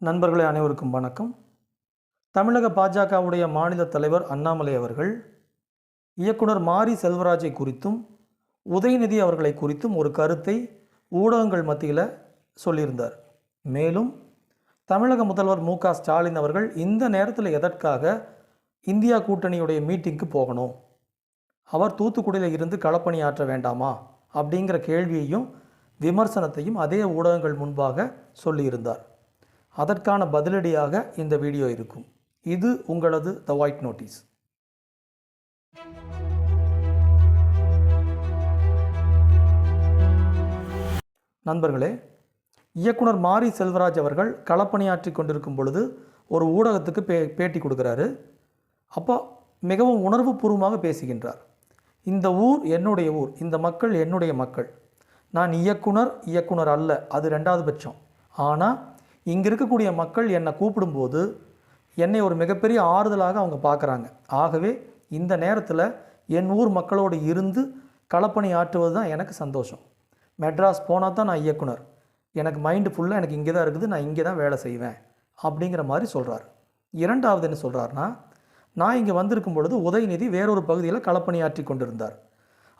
நண்பர்களே அனைவருக்கும் வணக்கம். தமிழக பாஜகவுடைய மாநில தலைவர் அண்ணாமலை அவர்கள் இயக்குனர் மாரி செல்வராஜை குறித்தும் உதயநிதி அவர்களை குறித்தும் ஒரு கருத்தை ஊடகங்கள் மத்தியில் சொல்லியிருந்தார். மேலும் தமிழக முதல்வர் மு ஸ்டாலின் அவர்கள் இந்த நேரத்தில் எதற்காக இந்தியா கூட்டணியுடைய மீட்டிங்க்கு போகணும்? அவர் தூத்துக்குடியில் இருந்து களப்பணியாற்ற வேண்டாமா? அப்படிங்கிற கேள்வியையும் விமர்சனத்தையும் அதே ஊடகங்கள் முன்பாக சொல்லியிருந்தார். அதற்கான பதிலடியாக இந்த வீடியோ இருக்கும். இது உங்களது த ஒயிட் நோட்டீஸ் நண்பர்களே இயக்குனர் மாரி செல்வராஜ் அவர்கள் களப்பணியாற்றி கொண்டிருக்கும் பொழுது ஒரு ஊடகத்துக்கு பே பேட்டி கொடுக்குறாரு. அப்போ மிகவும் உணர்வுபூர்வமாக பேசுகின்றார். இந்த ஊர் என்னுடைய ஊர் இந்த மக்கள் என்னுடைய மக்கள். நான் இயக்குனர் இயக்குனர் அல்ல அது ரெண்டாவது பட்சம். ஆனால் இங்கே இருக்கக்கூடிய மக்கள் என்னை கூப்பிடும்போது என்னை ஒரு மிகப்பெரிய ஆறுதலாக அவங்க பார்க்குறாங்க. ஆகவே இந்த நேரத்தில் என் ஊர் மக்களோடு இருந்து களப்பணி ஆற்றுவது தான் எனக்கு சந்தோஷம். மெட்ராஸ் போனால் தான் நான் இயக்குனர். எனக்கு மைண்டு ஃபுல்லாக எனக்கு இங்கே தான் இருக்குது நான் இங்கே தான் வேலை செய்வேன் அப்படிங்கிற மாதிரி சொல்கிறார் இரண்டாவது என்ன சொல்கிறாருன்னா நான் இங்கே வந்திருக்கும் பொழுது உதயநிதி வேறொரு பகுதியில் களப்பணியாற்றி கொண்டிருந்தார்.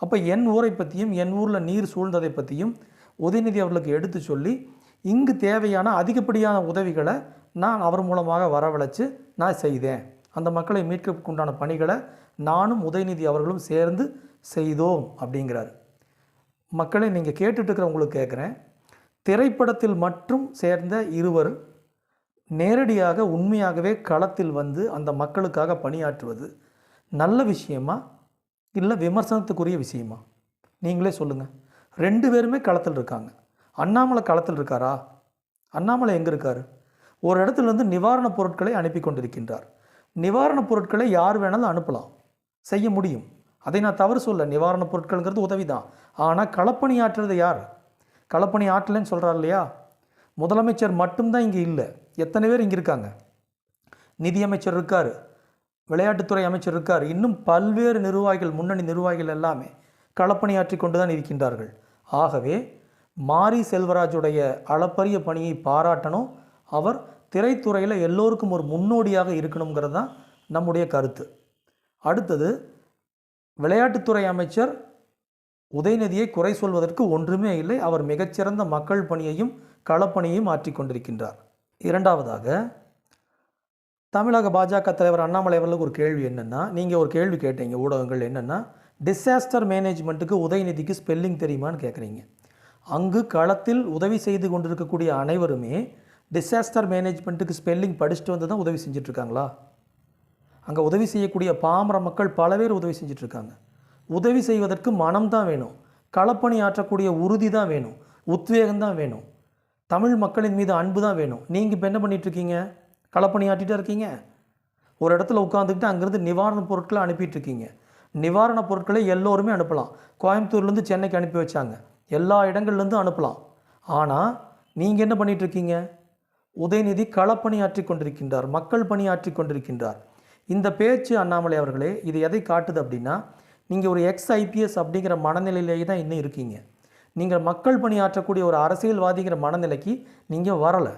அப்போ என் ஊரை பற்றியும் என் ஊரில் நீர் சூழ்ந்ததை பற்றியும் உதயநிதி அவர்களுக்கு எடுத்து சொல்லி இங்கு தேவையான அதிகப்படியான உதவிகளை நான் அவர் மூலமாக வரவழைச்சு நான் செய்தேன். அந்த மக்களை மீட்கக்குண்டான பணிகளை நானும் உதயநிதி அவர்களும் சேர்ந்து செய்தோம் அப்படிங்கிறார். மக்களை நீங்கள் கேட்டுட்ருக்கிறவங்களுக்கு கேட்குறேன் திரைப்படத்தில் மட்டும் சேர்ந்த இருவர் நேரடியாக உண்மையாகவே களத்தில் வந்து அந்த மக்களுக்காக பணியாற்றுவது நல்ல விஷயமா? இல்லை விமர்சனத்துக்குரிய விஷயமா? நீங்களே சொல்லுங்கள் ரெண்டு பேருமே களத்தில் இருக்காங்க அண்ணாமலை களத்தில் இருக்காரா? அண்ணாமலை எங்கே இருக்கார்? ஒரு இடத்துல இருந்து நிவாரணப் பொருட்களை அனுப்பி கொண்டிருக்கின்றார். நிவாரணப் பொருட்களை யார் வேணாலும் அனுப்பலாம். செய்ய முடியும். அதை நான் தவறு சொல்ல நிவாரணப் பொருட்கள்ங்கிறது உதவி தான் ஆனால் களப்பணி ஆற்றுறது யார்? களப்பணி ஆற்றலைன்னு சொல்கிறார் இல்லையா? முதலமைச்சர் மட்டும்தான் இங்கே இல்லை. எத்தனை பேர் இங்கே இருக்காங்க? நிதியமைச்சர் இருக்கார். விளையாட்டுத்துறை அமைச்சர் இருக்கார். இன்னும் பல்வேறு நிர்வாகிகள் முன்னணி நிர்வாகிகள் எல்லாமே களப்பணியாற்றி கொண்டு தான் இருக்கின்றார்கள். ஆகவே மாரி செல்வராஜுடைய அளப்பரிய பணியை பாராட்டணும். அவர் திரைத்துறையில் எல்லோருக்கும் ஒரு முன்னோடியாக இருக்கணுங்கிறது தான் நம்முடைய கருத்து. அடுத்தது விளையாட்டுத்துறை அமைச்சர் உதயநிதியை குறை சொல்வதற்கு ஒன்றுமே இல்லை. அவர் மிகச்சிறந்த மக்கள் பணியையும் களப்பணியையும் ஆற்றி கொண்டிருக்கின்றார். இரண்டாவதாக தமிழக பாஜக தலைவர் அண்ணாமலை அவர்களுக்கு ஒரு கேள்வி என்னென்னா நீங்கள் ஒரு கேள்வி கேட்டீங்க ஊடகங்கள் என்னென்னா டிசாஸ்டர் மேனேஜ்மெண்ட்டுக்கு உதயநிதிக்கு ஸ்பெல்லிங் தெரியுமான்னு கேட்குறீங்க அங்கு களத்தில் உதவி செய்து கொண்டிருக்கக்கூடிய அனைவருமே டிசாஸ்டர் மேனேஜ்மெண்ட்டுக்கு ஸ்பெல்லிங் படிச்சுட்டு வந்து தான் உதவி செஞ்சிட்ருக்காங்களா? அங்கே உதவி செய்யக்கூடிய பாமர மக்கள் பல பேர் உதவி செஞ்சிட்ருக்காங்க. உதவி செய்வதற்கு மனம் தான் வேணும். களப்பணி ஆற்றக்கூடிய உறுதி தான் வேணும். உத்வேகம் தான் வேணும். தமிழ் மக்களின் மீது அன்பு தான் வேணும். நீங்கள் இப்போ என்ன பண்ணிகிட்ருக்கீங்க களப்பணி ஆட்டிகிட்டே இருக்கீங்க? ஒரு இடத்துல உட்காந்துக்கிட்டு அங்கேருந்து நிவாரணப் பொருட்களை அனுப்பிட்டு இருக்கீங்க நிவாரணப் பொருட்களை எல்லோருமே அனுப்பலாம். கோயம்புத்தூர்லேருந்து சென்னைக்கு அனுப்பி வச்சாங்க. எல்லா இடங்கள்லேருந்து அனுப்பலாம். ஆனால் நீங்கள் என்ன பண்ணிகிட்ருக்கீங்க இருக்கீங்க உதயநிதி களப்பணி ஆற்றி கொண்டிருக்கின்றார் மக்கள் பணியாற்றி கொண்டிருக்கின்றார். இந்த பேச்சு அண்ணாமலை அவர்களே இது எதை காட்டுது அப்படின்னா நீங்கள் ஒரு எக்ஸ் ஐபிஎஸ் அப்படிங்கிற மனநிலையிலேயே தான் இன்னும் இருக்கீங்க. நீங்கள் மக்கள் பணியாற்றக்கூடிய ஒரு அரசியல்வாதிங்கிற மனநிலைக்கு நீங்கள் வரலை.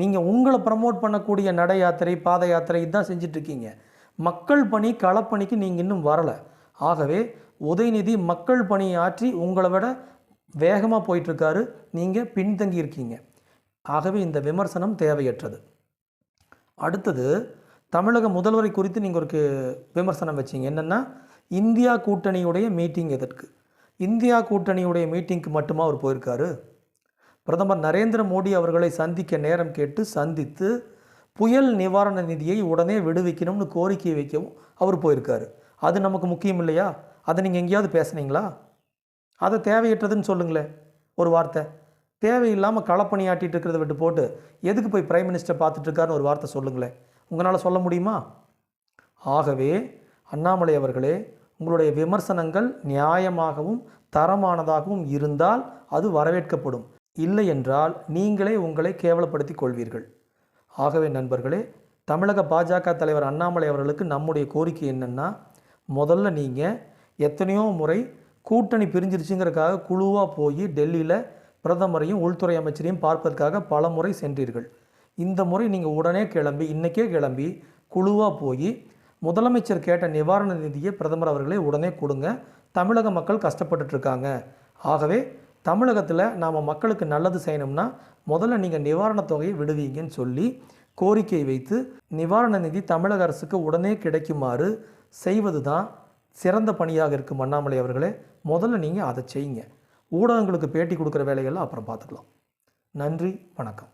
நீங்கள் உங்களை ப்ரமோட் பண்ணக்கூடிய நட யாத்திரை பாத யாத்திரை இதுதான் செஞ்சிட்ருக்கீங்க. மக்கள் பணி களப்பணிக்கு நீங்கள் இன்னும் வரலை. ஆகவே உதயநிதி மக்கள் பணியாற்றி உங்களை விட வேகமாக போயிட்டுருக்காரு. நீங்கள் பின்தங்கி இருக்கீங்க ஆகவே இந்த விமர்சனம் தேவையற்றது. அடுத்தது தமிழக முதல்வரை குறித்து நீங்கள் ஒரு விமர்சனம் வச்சீங்க. என்னென்னா இந்தியா கூட்டணியுடைய மீட்டிங் எதற்கு? இந்தியா கூட்டணியுடைய மீட்டிங்க்கு மட்டுமா அவர் போயிருக்காரு? பிரதமர் நரேந்திர மோடி அவர்களை சந்திக்க நேரம் கேட்டு சந்தித்து புயல் நிவாரண நிதியை உடனே விடுவிக்கணும்னு கோரிக்கை வைக்கவும் அவர் போயிருக்காரு. அது நமக்கு முக்கியம் இல்லையா? அதை நீங்கள் எங்கேயாவது பேசுனீங்களா? அதை தேவையற்றதுன்னு சொல்லுங்களேன் ஒரு வார்த்தை. தேவையில்லாமல் களப்பணியாட்டிட்டு இருக்கிறத விட்டு போட்டு எதுக்கு போய் பிரைம் மினிஸ்டர் பார்த்துட்ருக்காருன்னு ஒரு வார்த்தை சொல்லுங்களேன். உங்களால் சொல்ல முடியுமா? ஆகவே அண்ணாமலை அவர்களே உங்களுடைய விமர்சனங்கள் நியாயமாகவும் தரமானதாகவும் இருந்தால் அது வரவேற்கப்படும். இல்லை என்றால் நீங்களே உங்களை கேவலப்படுத்தி கொள்வீர்கள். ஆகவே நண்பர்களே தமிழக பாஜக தலைவர் அண்ணாமலை அவர்களுக்கு நம்முடைய கோரிக்கை என்னென்னா முதல்ல நீங்கள் எத்தனையோ முறை கூட்டணி பிரிஞ்சிருச்சுங்கிறக்காக குழுவாக போய் டெல்லியில் பிரதமரையும் உள்துறை அமைச்சரையும் பார்ப்பதற்காக பல முறை சென்றீர்கள். இந்த முறை நீங்கள் உடனே கிளம்பி இன்றைக்கே கிளம்பி குழுவாக போய் முதலமைச்சர் கேட்ட நிவாரண நிதியை பிரதமர் அவர்களே உடனே கொடுங்க. தமிழக மக்கள் கஷ்டப்பட்டுட்ருக்காங்க. ஆகவே தமிழகத்தில் நாம் மக்களுக்கு நல்லது செய்யணும்னா முதல்ல நீங்கள் நிவாரணத் தொகையை விடுவீங்கன்னு சொல்லி கோரிக்கை வைத்து நிவாரண நிதி தமிழக அரசுக்கு உடனே கிடைக்குமாறு செய்வது தான் சிறந்த பணியாக இருக்கும் அண்ணாமலை அவர்களே முதல்ல நீங்கள் அதை செய்யுங்க. ஊடகங்களுக்கு பேட்டி கொடுக்குற வேலைகளை அப்புறம் பார்த்துக்கலாம். நன்றி வணக்கம்.